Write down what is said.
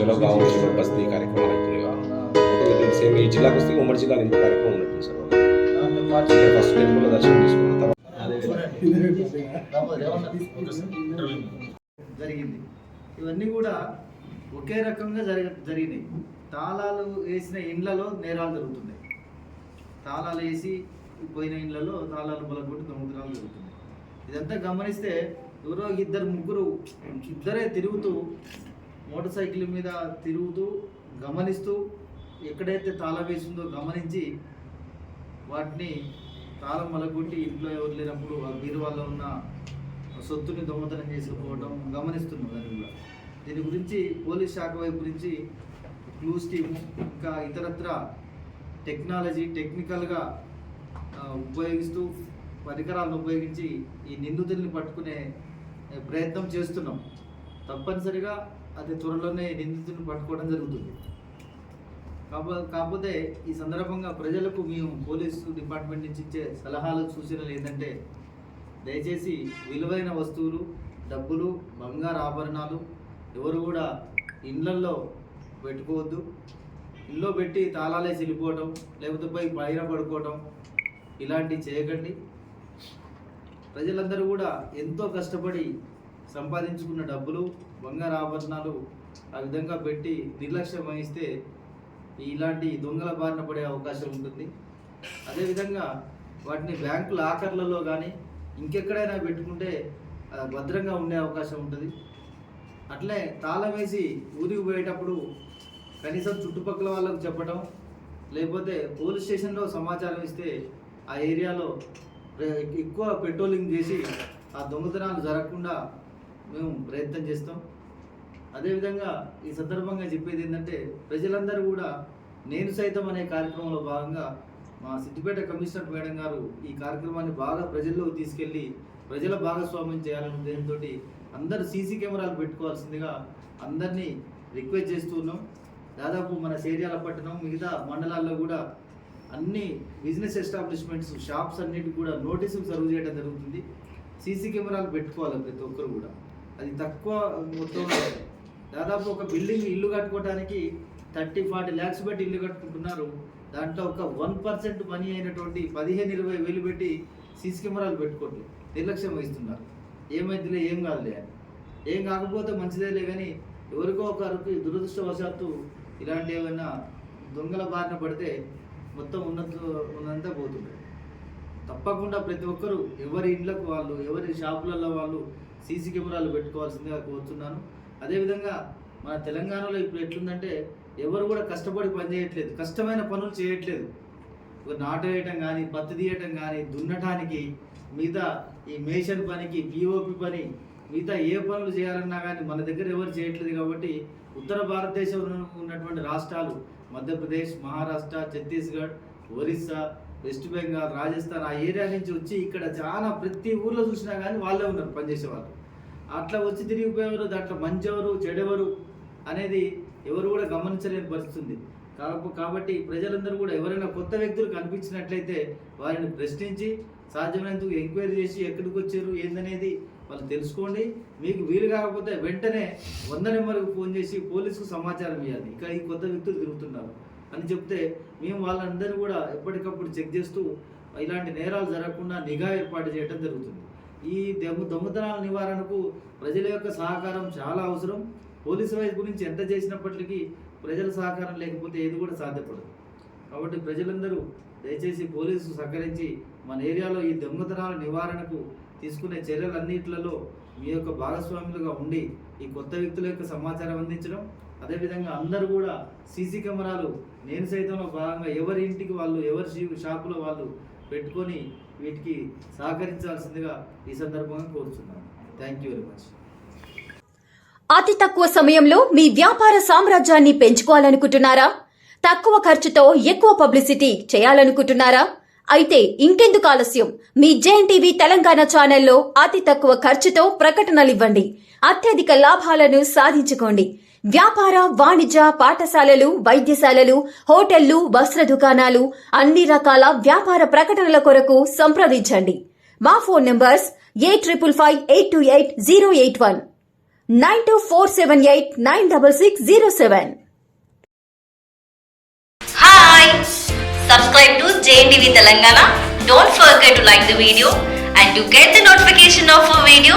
మధ్యలో గాంవ్ కూడా బస్తీ కార్యక్రమాలు అవుతున్నాయి. అయితే సేమ్ ఈ జిల్లాకు వస్తే ఉమ్మడి జిల్లాలో ఇంత కార్యక్రమం ఉన్నట్టు సార్ ఫస్ట్ టెంపుల్ దర్శనం చేసుకున్న తర్వాత. జరిగింది. ఇవన్నీ కూడా ఒకే రకంగా జరగ జరిగినాయి. తాళాలు వేసిన ఇండ్లలో నేరాలు జరుగుతున్నాయి. తాళాలు వేసి పోయిన ఇండ్లలో తాళాలు బలగొట్టి దొంగతనాలు జరుగుతున్నాయి. ఇదంతా గమనిస్తే ఎవరో ఇద్దరు ముగ్గురు ఇద్దరే తిరుగుతూ మోటార్ సైకిల్ మీద తిరుగుతూ గమనిస్తూ ఎక్కడైతే తాళం వేసిందో గమనించి వాటిని తాళం మలగొట్టి ఇంట్లో ఎవరు లేనప్పుడు ఆ బీరువాలో ఉన్న సొత్తుని దొంగతనం చేసుకుపోవడం గమనిస్తున్నాం దాని కూడా. దీని గురించి పోలీస్ శాఖ వైపు నుంచి క్లూస్ టీము ఇంకా ఇతరత్ర టెక్నాలజీ టెక్నికల్గా ఉపయోగిస్తూ పరికరాలను ఉపయోగించి ఈ నిందితుల్ని పట్టుకునే ప్రయత్నం చేస్తున్నాం. తప్పనిసరిగా అది త్వరలోనే నిందితుల్ని పట్టుకోవడం జరుగుతుంది. కాపో కాకపోతే ఈ సందర్భంగా ప్రజలకు మేము పోలీసు డిపార్ట్మెంట్ నుంచి ఇచ్చే సలహాలు సూచనలు ఏంటంటే దయచేసి విలువైన వస్తువులు డబ్బులు బంగారు ఆభరణాలు ఎవరు కూడా ఇండ్లల్లో పెట్టుకోవద్దు. ఇంట్లో పెట్టి తాళాలేసి వెళ్ళిపోవటం లేకపోతే పోయి పైన పడుకోవటం ఇలాంటివి చేయకండి. ప్రజలందరూ కూడా ఎంతో కష్టపడి సంపాదించుకున్న డబ్బులు బంగారు ఆభరణాలు ఆ విధంగా పెట్టి నిర్లక్ష్యం వహిస్తే ఇలాంటి దొంగల బారిన పడే అవకాశం ఉంటుంది. అదేవిధంగా వాటిని బ్యాంకు లాకర్లలో కానీ ఇంకెక్కడైనా పెట్టుకుంటే భద్రంగా ఉండే అవకాశం ఉంటుంది. అట్లే తాళం వేసి ఊరికి పోయేటప్పుడు కనీసం చుట్టుపక్కల వాళ్ళకు చెప్పడం లేకపోతే పోలీస్ స్టేషన్లో సమాచారం ఇస్తే ఆ ఏరియాలో ఎక్కువ పెట్రోలింగ్ చేసి ఆ దొంగతనాలు జరగకుండా మేము ప్రయత్నం చేస్తాం. అదేవిధంగా ఈ సందర్భంగా చెప్పేది ఏంటంటే ప్రజలందరూ కూడా నేను సైతం అనే కార్యక్రమంలో భాగంగా మా సిద్దిపేట కమిషనర్ మేడం గారు ఈ కార్యక్రమాన్ని బాగా ప్రజల్లోకి తీసుకెళ్ళి ప్రజల భాగస్వామ్యం చేయాలనే ఉద్దేశంతో అందరు సీసీ కెమెరాలు పెట్టుకోవాల్సిందిగా అందరినీ రిక్వెస్ట్ చేస్తున్నాం దాదాపు మన సేరియాల పట్టణం మిగతా మండలాల్లో కూడా అన్ని బిజినెస్ ఎస్టాబ్లిష్మెంట్స్ షాప్స్ అన్నిటికి కూడా నోటీసులు సర్వ్ చేయడం జరుగుతుంది. సీసీ కెమెరాలు పెట్టుకోవాలి ప్రతి ఒక్కరు కూడా. అది తక్కువ మొత్తంలో దాదాపు ఒక బిల్డింగ్ ఇల్లు కట్టుకోవడానికి థర్టీ ఫార్టీ ల్యాక్స్ పెట్టి ఇల్లు కట్టుకుంటున్నారు. దాంట్లో ఒక వన్ పర్సెంట్ మనీ అయినటువంటి పదిహేను ఇరవై వేలు పెట్టి సీసీ కెమెరాలు పెట్టుకోండి. నిర్లక్ష్యం వహిస్తున్నారు. ఏమైందిలే ఏం కాదులే అని. ఏం కాకపోతే మంచిదేలే కానీ ఎవరికో ఒకరికి దురదృష్టవశాత్తు ఇలాంటి ఏమైనా దొంగల బారిన పడితే మొత్తం ఉన్నత ఉన్నంతా పోతుంది. తప్పకుండా ప్రతి ఒక్కరూ ఎవరి ఇండ్లకు వాళ్ళు ఎవరి షాపులలో వాళ్ళు సీసీ కెమెరాలు పెట్టుకోవాల్సిందిగా కోరుతున్నాను అదేవిధంగా మన తెలంగాణలో ఇప్పుడు ఎట్లుందంటే ఎవరు కూడా కష్టపడి పని చేయట్లేదు కష్టమైన పనులు చేయట్లేదు. నాటు వేయటం కానీ పత్తి తీయటం కానీ దున్నటానికి మిగతా ఈ మేషన్ పనికి పిఓపి పని మిగతా ఏ పనులు చేయాలన్నా కానీ మన దగ్గర ఎవరు చేయట్లేదు కాబట్టి ఉత్తర భారతదేశంలో ఉన్నటువంటి రాష్ట్రాలు మధ్యప్రదేశ్ మహారాష్ట్ర ఛత్తీస్గఢ్ ఒరిస్సా వెస్ట్ బెంగాల్ రాజస్థాన్ ఆ ఏరియా నుంచి వచ్చి ఇక్కడ చాలా ప్రతి ఊర్లో చూసినా కానీ వాళ్ళే ఉన్నారు పనిచేసే వాళ్ళు అట్లా వచ్చి తిరిగిపోయేవారు దాంట్లో మంచెవరు చెడెవరు అనేది ఎవరు కూడా గమనించలేని పరిస్థితుంది కాబట్టి ప్రజలందరూ కూడా ఎవరైనా కొత్త వ్యక్తులు కనిపించినట్లయితే వారిని ప్రశ్నించి సాధ్యమైనందుకు ఎంక్వైరీ చేసి ఎక్కడికి వచ్చారు ఏందనేది వాళ్ళు తెలుసుకోండి. మీకు వీలు కాకపోతే వెంటనే వంద నెంబర్కి ఫోన్ చేసి పోలీసుకు సమాచారం ఇవ్వాలి ఇక ఈ కొత్త వ్యక్తులు తిరుగుతున్నారు. అని చెప్తే మేము వాళ్ళందరూ కూడా ఎప్పటికప్పుడు చెక్ చేస్తూ ఇలాంటి నేరాలు జరగకుండా నిఘా ఏర్పాటు చేయడం జరుగుతుంది. ఈ దొంగ దొంగతనాల నివారణకు ప్రజల యొక్క సహకారం చాలా అవసరం. పోలీసు వైపు గురించి ఎంత చేసినప్పటికీ ప్రజల సహకారం లేకపోతే ఏది కూడా సాధ్యపడదు. కాబట్టి ప్రజలందరూ దయచేసి పోలీసు సహకరించి మన ఏరియాలో ఈ దొంగతనాల నివారణకు తీసుకునే చర్యలన్నిట్లలో మీ యొక్క భాగస్వాములుగా ఉండి ఈ కొత్త వ్యక్తుల యొక్క సమాచారం అందించడం అదేవిధంగా అందరూ కూడా సీసీ కెమెరాలు నేను సైతంలో భాగంగా ఎవరి ఇంటికి వాళ్ళు ఎవరి షాపులో వాళ్ళు పెట్టుకొని వీటికి సహకరించాల్సిందిగా ఈ సందర్భంగా కోరుచున్నాను. థ్యాంక్ యూ వెరీ మచ్ అతి తక్కువ సమయంలో మీ వ్యాపార సామ్రాజ్యాన్ని పెంచుకోవాలనుకుంటున్నారా? తక్కువ ఖర్చుతో ఎక్కువ పబ్లిసిటీ చేయాలనుకుంటున్నారా? అయితే ఇంకెందుకు ఆలస్యం. మీ జేఎన్ టీవీ తెలంగాణ ఛానల్లో అతి తక్కువ ఖర్చుతో ప్రకటనలివ్వండి. అత్యధిక లాభాలను సాధించుకోండి. వ్యాపార వాణిజ్య పాఠశాలలు వైద్యశాలలు హోటళ్ళు వస్త్ర దుకాణాలు అన్ని రకాల వ్యాపార ప్రకటనల కొరకు సంప్రదించండి మా phone numbers eight triple five eight two eight zero eight one nine two four seven eight nine double six zero seven Hi! Subscribe to JNTV Telangana. Don't video and like get video and to get the notification of a video,